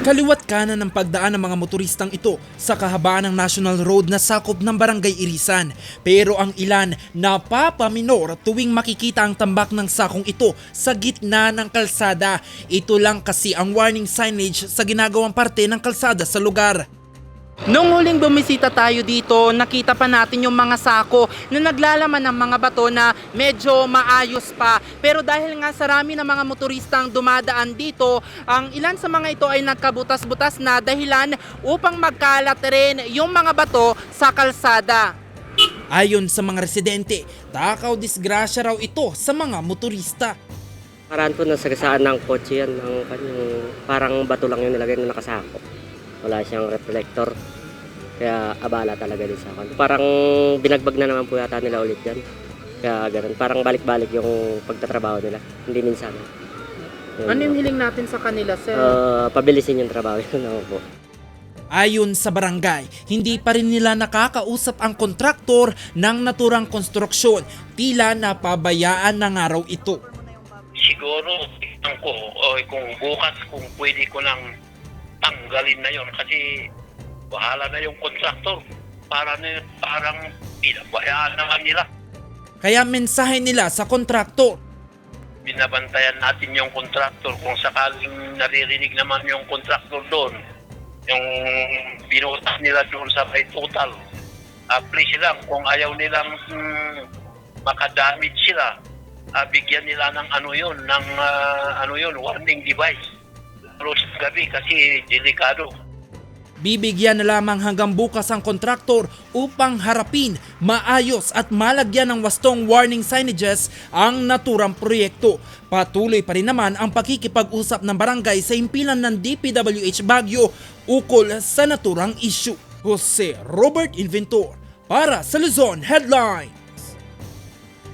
Kaliwat kanan ng pagdaan ng mga motoristang ito sa kahabaan ng National Road na sakop ng Barangay Irisan. Pero ang ilan napapaminor tuwing makikita ang tambak ng sakong ito sa gitna ng kalsada. Ito lang kasi ang warning signage sa ginagawang parte ng kalsada sa lugar. Nung huling bumisita tayo dito, nakita pa natin yung mga sako na naglalaman ng mga bato na medyo maayos pa. Pero dahil nga sa rami ng mga motoristang dumadaan dito, ang ilan sa mga ito ay nagkabutas-butas na dahilan upang magkalat rin yung mga bato sa kalsada. Ayon sa mga residente, takaw disgrasya raw ito sa mga motorista. Paraan po nasagasaan ng kotse yan, ng kanyang parang bato lang yung nilagay na nakasako. Wala siyang reflector. Kaya abala talaga din sa akin. Parang binagbag na naman po yata nila ulit yan. Kaya ganun. Parang balik-balik yung pagtatrabaho nila. Hindi minsan. Yun. Ano hiling natin sa kanila, sir? Ah, pabilisin yung trabaho yun ako po. Ayon sa barangay, hindi pa rin nila nakakausap ang kontraktor ng naturang konstruksyon. Tila napabayaan na nga raw ito. siguro tignan ko o kung bukas kung pwede ko nang tanggalin na yon kasi bahala na yung contractor. Para na, parang pinabayaan naman nila. Kaya mensahe nila sa kontraktor, binabantayan natin yung contractor. Kung sakaling naririnig naman yung contractor doon yung binutas nila doon sa may total uh, please lang. Kung ayaw nilang mm, makadamage sila ah, bigyan nila ng ano yun ng ah, ano yun warning device. Pero sa gabi kasi delikado bibigyan na lamang hanggang bukas ang kontraktor upang harapin, maayos at malagyan ng wastong warning signages ang naturang proyekto. Patuloy pa rin naman ang pakikipag-usap ng barangay sa impilan ng DPWH Baguio ukol sa naturang issue. Jose Robert Inventor para sa Luzon Headline.